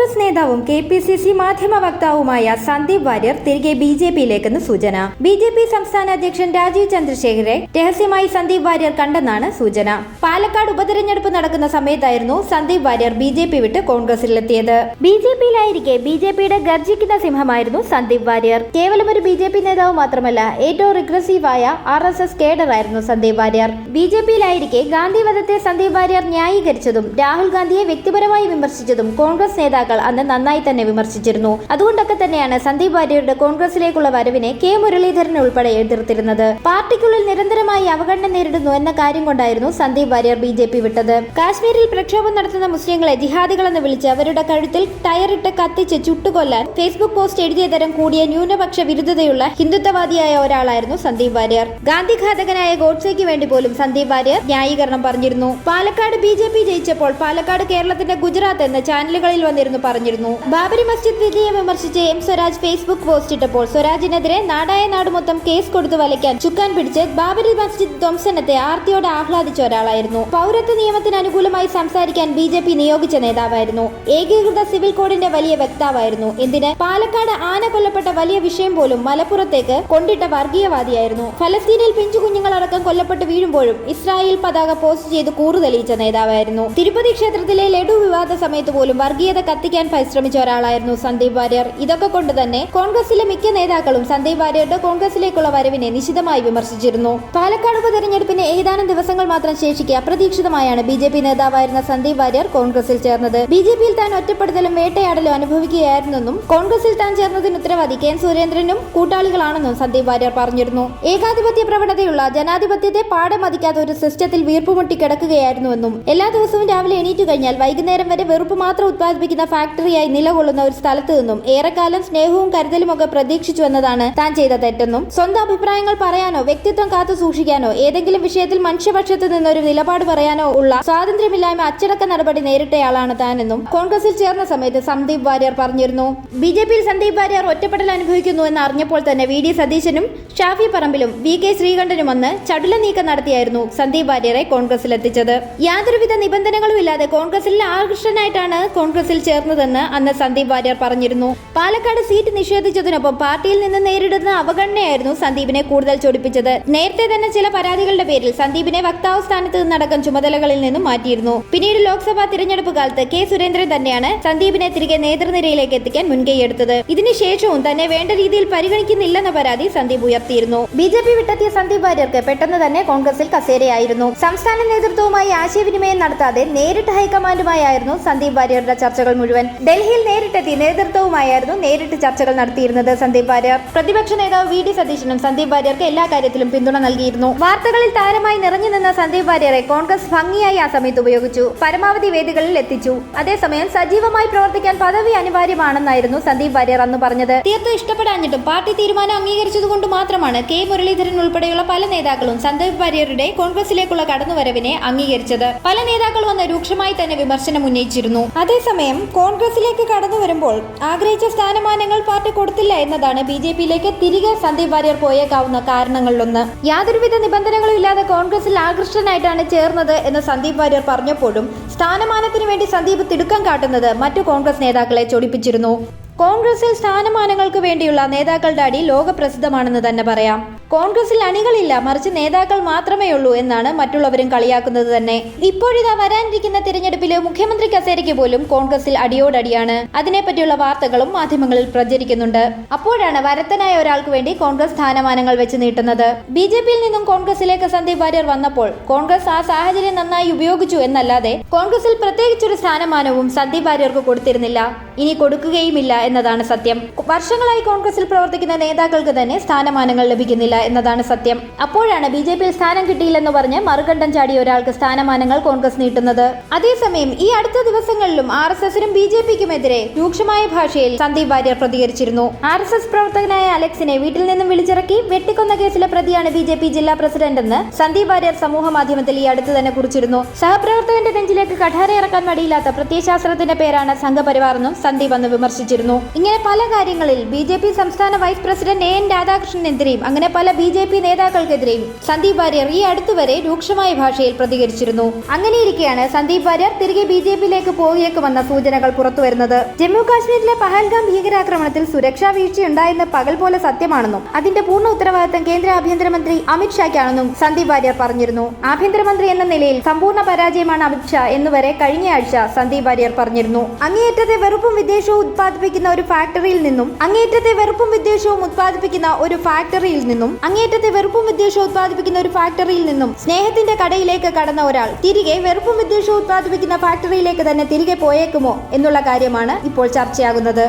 കോൺഗ്രസ് നേതാവും K P C C മാധ്യമ വക്താവുമായ സന്ദീപ് വാര്യർ തിരികെ ബി ജെ പിയിലേക്കെന്ന് സൂചന. ബി ജെ പി സംസ്ഥാന അധ്യക്ഷൻ രാജീവ് ചന്ദ്രശേഖരെ രഹസ്യമായി സന്ദീപ് വാര്യർ കണ്ടെന്നാണ് സൂചന. പാലക്കാട് ഉപതെരഞ്ഞെടുപ്പ് നടക്കുന്ന സമയത്തായിരുന്നു Sandeep Varier B J P വിട്ട് കോൺഗ്രസിലെത്തിയത്. ബി ജെ പിയിലായിരിക്കെ ബി ജെ പിയുടെ ഗർജിക്കുന്ന സിംഹമായിരുന്നു സന്ദീപ് വാര്യർ. കേവലം ഒരു ബി ജെ പി നേതാവ് മാത്രമല്ല ഏറ്റവും റിഗ്രസീവായ ആർ എസ് എസ് കേഡറായിരുന്നു സന്ദീപ് വാര്യർ. ബി ജെ പിയിലായിരിക്കെ ഗാന്ധി വധത്തെ സന്ദീപ് വാര്യർ ന്യായീകരിച്ചതും രാഹുൽ ഗാന്ധിയെ വ്യക്തിപരമായി വിമർശിച്ചതും കോൺഗ്രസ് നേതാക്കൾ അന്ന് നന്നായി തന്നെ വിമർശിച്ചിരുന്നു. അതുകൊണ്ടൊക്കെ തന്നെയാണ് സന്ദീപ് വാര്യരുടെ കോൺഗ്രസിലേക്കുള്ള വരവിനെ കെ മുരളീധരൻ ഉൾപ്പെടെ എതിർത്തിരുന്നത്. പാർട്ടിക്കുള്ളിൽ നിരന്തരമായി അവഗണന നേരിടുന്നു എന്ന കാര്യം കൊണ്ടായിരുന്നു Sandeep Varier B J P വിട്ടത്. കാശ്മീരിൽ പ്രക്ഷോഭം നടത്തുന്ന മുസ്ലിങ്ങളെ ജിഹാദികളെന്ന് വിളിച്ച് അവരുടെ കഴുത്തിൽ ടയറിട്ട് കത്തിച്ച് ചുട്ടുകൊല്ലാൻ ഫേസ്ബുക്ക് പോസ്റ്റ് എഴുതിയ തരം കൂടിയ ന്യൂനപക്ഷ വിരുദ്ധതയുള്ള ഹിന്ദുത്വവാദിയായ ഒരാളായിരുന്നു സന്ദീപ് വാര്യർ. ഗാന്ധി ഘാതകനായ ഗോഡ്സെക്ക് വേണ്ടി പോലും സന്ദീപ് വാര്യർ ന്യായീകരണം പറഞ്ഞിരുന്നു. പാലക്കാട് ബി ജയിച്ചപ്പോൾ പാലക്കാട് കേരളത്തിന്റെ ഗുജറാത്ത് എന്ന് ചാനലുകളിൽ വന്നിരുന്നു പറഞ്ഞിരുന്നു. ബാബരി മസ്ജിദ് വിധിയെ വിമർശിച്ച് എം സ്വരാജ് ഫേസ്ബുക്ക് പോസ്റ്റ് ഇട്ടപ്പോൾ സ്വരാജിനെതിരെ നാടായ നാട് മൊത്തം കേസ് കൊടുത്തു വലയ്ക്കാൻ ചുക്കാൻ പിടിച്ച് ബാബരി മസ്ജിദ് ധ്വംസനത്തെ ആർത്തിയോടെ ആഹ്ലാദിച്ച ഒരാളായിരുന്നു. പൗരത്വ നിയമത്തിന് അനുകൂലമായി സംസാരിക്കാൻ ബി ജെ പി നിയോഗിച്ച നേതാവായിരുന്നു. ഏകീകൃത സിവിൽ കോഡിന്റെ വലിയ വക്താവായിരുന്നു. എന്തിന്? പാലക്കാട് ആന കൊല്ലപ്പെട്ട വലിയ വിഷയം പോലും മലപ്പുറത്തേക്ക് കൊണ്ടിട്ട വർഗീയവാദിയായിരുന്നു. ഫലസ്തീനിൽ പിഞ്ചു കുഞ്ഞുങ്ങളടക്കം കൊല്ലപ്പെട്ട് വീഴുമ്പോഴും ഇസ്രായേൽ പതാക പോസ്റ്റ് ചെയ്ത് കൂറു തെളിയിച്ച നേതാവായിരുന്നു. തിരുപ്പതി ക്ഷേത്രത്തിലെ ലഡു വിവാദ സമയത്ത് പോലും വർഗീയത കത്തിക്കാൻ പരിശ്രമിച്ച ഒരാളായിരുന്നു സന്ദീപ് വാര്യർ. ഇതൊക്കെ കൊണ്ട് തന്നെ കോൺഗ്രസിലെ മിക്ക നേതാക്കളും സന്ദീപ് വാര്യരുടെ കോൺഗ്രസിലേക്കുള്ള വരവിനെ നിശിതമായി വിമർശിച്ചിരുന്നു. പാലക്കാട് ഉപതെരഞ്ഞെടുപ്പിന് ഏതാനും ദിവസങ്ങൾ മാത്രം ശേഷിക്കെ അപ്രതീക്ഷിതമായാണ് ബി ജെ പി നേതാവായിരുന്ന സന്ദീപ് വാര്യർ കോൺഗ്രസിൽ ചേർന്നത്. ബി ജെ പിയിൽ താൻ ഒറ്റപ്പെടുത്തലും വേട്ടയാടലും അനുഭവിക്കുകയായിരുന്നെന്നും കോൺഗ്രസിൽ താൻ ചേർന്നതിന് ഉത്തരവാദി കെ സുരേന്ദ്രനും കൂട്ടാളികളാണെന്നും സന്ദീപ് വാര്യർ പറഞ്ഞിരുന്നു. ഏകാധിപത്യ പ്രവണതയുള്ള ജനാധിപത്യത്തെ പാടെ മതിക്കാത്ത ഒരു സിസ്റ്റത്തിൽ വീർപ്പുമുട്ടി കിടക്കുകയായിരുന്നുവെന്നും എല്ലാ ദിവസവും രാവിലെ എണീറ്റു കഴിഞ്ഞാൽ വൈകുന്നേരം വരെ വെറുപ്പ് മാത്രം ഉത്പാദിപ്പിക്കുന്ന ഫാക്ടറിയായി നിലകൊള്ളുന്ന ഒരു സ്ഥലത്തു നിന്നും ഏറെക്കാലം സ്നേഹവും കരുതലുമൊക്കെ പ്രതീക്ഷിച്ചു എന്നതാണ് താൻ ചെയ്ത തെറ്റെന്നും സ്വന്തം അഭിപ്രായങ്ങൾ പറയാനോ വ്യക്തിത്വം കാത്തു സൂക്ഷിക്കാനോ ഏതെങ്കിലും വിഷയത്തിൽ മനുഷ്യപക്ഷത്ത് നിന്നൊരു നിലപാട് പറയാനോ ഉള്ള സ്വാതന്ത്ര്യമില്ലായ്മ അച്ചടക്ക നടപടി നേരിട്ടയാളാണ് താനെന്നും കോൺഗ്രസിൽ ചേർന്ന സമയത്ത് സന്ദീപ് വാര്യർ പറഞ്ഞിരുന്നു. ബി ജെ പിയിൽ സന്ദീപ് വാര്യർ ഒറ്റപ്പെടൽ അനുഭവിക്കുന്നു എന്ന് അറിഞ്ഞപ്പോൾ തന്നെ വി ഡി സതീശനും ഷാഫി പറമ്പിലും വി കെ ശ്രീകണ്ഠനും വന്ന് ചടുല നീക്കം നടത്തിയായിരുന്നു സന്ദീപ് വാര്യരെ കോൺഗ്രസിലെത്തിച്ചത്. യാതൊരുവിധ നിബന്ധനകളും ഇല്ലാതെ കോൺഗ്രസിൽ ആകർഷനായിട്ടാണ് കോൺഗ്രസിൽ ചേർന്നതെന്ന് അന്ന് സന്ദീപ് വാര്യർ പറഞ്ഞിരുന്നു. പാലക്കാട് സീറ്റ് നിഷേധിച്ചതിനൊപ്പം പാർട്ടിയിൽ നിന്ന് നേരിടുന്ന അവഗണനയായിരുന്നു സന്ദീപിനെ കൂടുതൽ ചൊടിപ്പിച്ചത്. നേരത്തെ തന്നെ ചില പരാതികളുടെ പേരിൽ സന്ദീപിനെ വക്താവ് സ്ഥാനത്ത് നിന്നടക്കം ചുമതലകളിൽ നിന്നും മാറ്റിയിരുന്നു. പിന്നീട് ലോക്സഭാ തിരഞ്ഞെടുപ്പ് കാലത്ത് കെ സുരേന്ദ്രൻ തന്നെയാണ് സന്ദീപിനെ തിരികെ നേതൃനിരയിലേക്ക് എത്തിക്കാൻ മുൻകൈയെടുത്തത് ഇതിനുശേഷവും തന്നെ വേണ്ട രീതിയിൽ പരിഗണിക്കുന്നില്ലെന്ന പരാതി സന്ദീപ് ഉയർത്തിയിരുന്നു. ബി ജെ പി വിട്ടെത്തിയ സന്ദീപ് വാര്യർക്ക് പെട്ടെന്ന് തന്നെ കോൺഗ്രസിൽ കസേരയായിരുന്നു. സംസ്ഥാന നേതൃത്വവുമായി ആശയവിനിമയം നടത്താതെ നേരിട്ട് ഹൈക്കമാൻഡുമായായിരുന്നു സന്ദീപ് വാര്യരുടെ ചർച്ചകൾ മുഴുവൻ ഡൽഹിയിൽ നേരിട്ടെത്തി നേതൃത്വവുമായിരുന്നു നേരിട്ട് ചർച്ചകൾ നടത്തിയിരുന്നത് സന്ദീപ് വാര്യർ. പ്രതിപക്ഷ നേതാവ് വി ഡി സതീശനും സന്ദീപ് വാര്യർക്ക് എല്ലാ കാര്യത്തിലും പിന്തുണ നൽകിയിരുന്നു. വാർത്തകളിൽ താരമായി നിറഞ്ഞു നിന്ന സന്ദീപ് വാര്യരെ കോൺഗ്രസ് ഭംഗിയായി ആ സമയത്ത് ഉപയോഗിച്ചു. പരമാവധി വേദികളിൽ എത്തിച്ചു. അതേസമയം സജീവമായി പ്രവർത്തിക്കാൻ പദവി അനിവാര്യമാണെന്നായിരുന്നു സന്ദീപ് വാര്യർ അന്ന് പറഞ്ഞത്. തീർത്തും ഇഷ്ടപ്പെടാഞ്ഞിട്ടും പാർട്ടി തീരുമാനം അംഗീകരിച്ചതുകൊണ്ട് മാത്രമാണ് കെ മുരളീധരൻ ഉൾപ്പെടെയുള്ള പല നേതാക്കളും സന്ദീപ് വാര്യരുടെ കോൺഗ്രസിലേക്കുള്ള കടന്നുവരവിനെ അംഗീകരിച്ചത്. പല നേതാക്കളും അന്ന് രൂക്ഷമായി തന്നെ വിമർശനം ഉന്നയിച്ചിരുന്നു അതേസമയം കോൺഗ്രസിലേക്ക് കടന്നു വരുമ്പോൾ ആഗ്രഹിച്ച സ്ഥാനമാനങ്ങൾ പാർട്ടി കൊടുത്തില്ല എന്നതാണ് ബി ജെ പിയിലേക്ക് തിരികെ സന്ദീപ് വാര്യർ പോയേക്കാവുന്ന കാരണങ്ങളിലൊന്ന്. യാതൊരുവിധ നിബന്ധനകളും ഇല്ലാതെ കോൺഗ്രസിൽ ആകൃഷ്ടനായിട്ടാണ് ചേർന്നത് എന്ന് സന്ദീപ് വാര്യർ പറഞ്ഞപ്പോഴും സ്ഥാനമാനത്തിനു വേണ്ടി സന്ദീപ് തിടുക്കം കാട്ടുന്നത് മറ്റു കോൺഗ്രസ് നേതാക്കളെ ചൊടിപ്പിച്ചിരുന്നു. കോൺഗ്രസിൽ സ്ഥാനമാനങ്ങൾക്ക് വേണ്ടിയുള്ള നേതാക്കളുടെ അടി ലോകപ്രസിദ്ധമാണെന്ന് തന്നെ പറയാം. കോൺഗ്രസിൽ അണികളില്ല മറിച്ച് നേതാക്കൾ മാത്രമേ ഉള്ളൂ എന്നാണ് മറ്റുള്ളവരും കളിയാക്കുന്നത് തന്നെ. ഇപ്പോഴിതാ വരാനിരിക്കുന്ന തിരഞ്ഞെടുപ്പിൽ മുഖ്യമന്ത്രി കസേരയ്ക്ക് പോലും കോൺഗ്രസിൽ അടിയോടടിയാണ്. അതിനെപ്പറ്റിയുള്ള വാർത്തകളും മാധ്യമങ്ങളിൽ പ്രചരിക്കുന്നുണ്ട്. അപ്പോഴാണ് വരത്തനായ ഒരാൾക്ക് വേണ്ടി കോൺഗ്രസ് സ്ഥാനമാനങ്ങൾ വെച്ച് നീട്ടുന്നത്. ബി ജെ പിയിൽ നിന്നും കോൺഗ്രസിലേക്ക് സന്ദീപ് വാര്യർ വന്നപ്പോൾ കോൺഗ്രസ് ആ സാഹചര്യം നന്നായി ഉപയോഗിച്ചു എന്നല്ലാതെ കോൺഗ്രസിൽ പ്രത്യേകിച്ചൊരു സ്ഥാനമാനവും സന്ദീപ് വാര്യർക്ക് കൊടുത്തിരുന്നില്ല. ഇനി കൊടുക്കുകയുമില്ല എന്നതാണ് സത്യം. വർഷങ്ങളായി കോൺഗ്രസിൽ പ്രവർത്തിക്കുന്ന നേതാക്കൾക്ക് തന്നെ സ്ഥാനമാനങ്ങൾ ലഭിക്കുന്നില്ല എന്നതാണ് സത്യം. അപ്പോഴാണ് ബി ജെ പിയിൽ സ്ഥാനം കിട്ടിയില്ലെന്ന് പറഞ്ഞ് മറുകണ്ഠം ചാടിയ ഒരാൾക്ക് സ്ഥാനമാനങ്ങൾ കോൺഗ്രസ് നീട്ടുന്നത്. അതേസമയം ഈ അടുത്ത ദിവസങ്ങളിലും ആർ എസ് എസിനും ബി ജെ പിക്കുമെതിരെ രൂക്ഷമായ ഭാഷയിൽ സന്ദീപ് വാര്യർ പ്രതികരിച്ചിരുന്നു. ആർ എസ് എസ് പ്രവർത്തകനായ അലക്സിനെ വീട്ടിൽ നിന്നും വിളിച്ചിറക്കി വെട്ടിക്കൊന്ന കേസിലെ പ്രതിയാണ് ബി ജെ പി ജില്ലാ പ്രസിഡന്റ് എന്ന് സന്ദീപ് വാര്യർ സമൂഹ മാധ്യമത്തിൽ ഈ അടുത്ത് തന്നെ കുറിച്ചിരുന്നു. സഹപ്രവർത്തകന്റെ നെഞ്ചിലേക്ക് കഠാര ഇറക്കാൻ മടിയില്ലാത്ത പ്രത്യയശാസ്ത്രത്തിന്റെ പേരാണ് സംഘപരിവാർ എന്നും സന്ദീപ് അന്ന് വിമർശിച്ചിരുന്നു. ഇങ്ങനെ പല കാര്യങ്ങളിൽ ബി ജെ പി സംസ്ഥാന വൈസ് പ്രസിഡന്റ് എ എൻ രാധാകൃഷ്ണനെതിരെയും അങ്ങനെ പല ബി ജെ പി നേതാക്കൾക്കെതിരെയും സന്ദീപ് വാര്യർ ഈ അടുത്തുവരെ രൂക്ഷമായ ഭാഷയിൽ പ്രതികരിച്ചിരുന്നു. അങ്ങനെയിരിക്കെയാണ് സന്ദീപ് വാര്യർ തിരികെ ബി ജെ പിയിലേക്ക് പോയേക്കുമെന്ന സൂചനകൾ പുറത്തുവരുന്നത് ജമ്മു കാശ്മീരിലെ പഹൽഗാം ഭീകരാക്രമണത്തിൽ സുരക്ഷാ വീഴ്ചയുണ്ടായെന്ന് പകൽ പോലെ സത്യമാണെന്നും അതിന്റെ പൂർണ ഉത്തരവാദിത്തം കേന്ദ്ര ആഭ്യന്തരമന്ത്രി അമിത് ഷായ്ക്കാണെന്നും സന്ദീപ് വാര്യർ പറഞ്ഞിരുന്നു. ആഭ്യന്തരമന്ത്രി എന്ന നിലയിൽ സമ്പൂർണ പരാജയമാണ് അമിത് ഷാ എന്നുവരെ കഴിഞ്ഞയാഴ്ച സന്ദീപ് വാര്യർ പറഞ്ഞിരുന്നു. അങ്ങേയറ്റത്തെ വെറുപ്പും വിദ്വേഷവും ഉത്പാദിപ്പിക്കുന്ന ഒരു ഫാക്ടറിയിൽ നിന്നും അങ്ങേറ്റത്തെ വെറുപ്പും വിദ്വേഷവും ഉത്പാദിപ്പിക്കുന്ന ഒരു ഫാക്ടറിയിൽ നിന്നും അങ്ങേറ്റത്തെ വെറുപ്പും വിദ്വേഷവും ഉത്പാദിപ്പിക്കുന്ന ഒരു ഫാക്ടറിയിൽ നിന്നും സ്നേഹത്തിന്റെ കടയിലേക്ക് കടന്ന ഒരാൾ തിരികെ വെറുപ്പും വിദ്വേഷവും ഉത്പാദിപ്പിക്കുന്ന ഫാക്ടറിയിലേക്ക് തന്നെ തിരികെ പോയേക്കുമോ എന്നുള്ള കാര്യമാണ് ഇപ്പോൾ ചർച്ചയാകുന്നത്.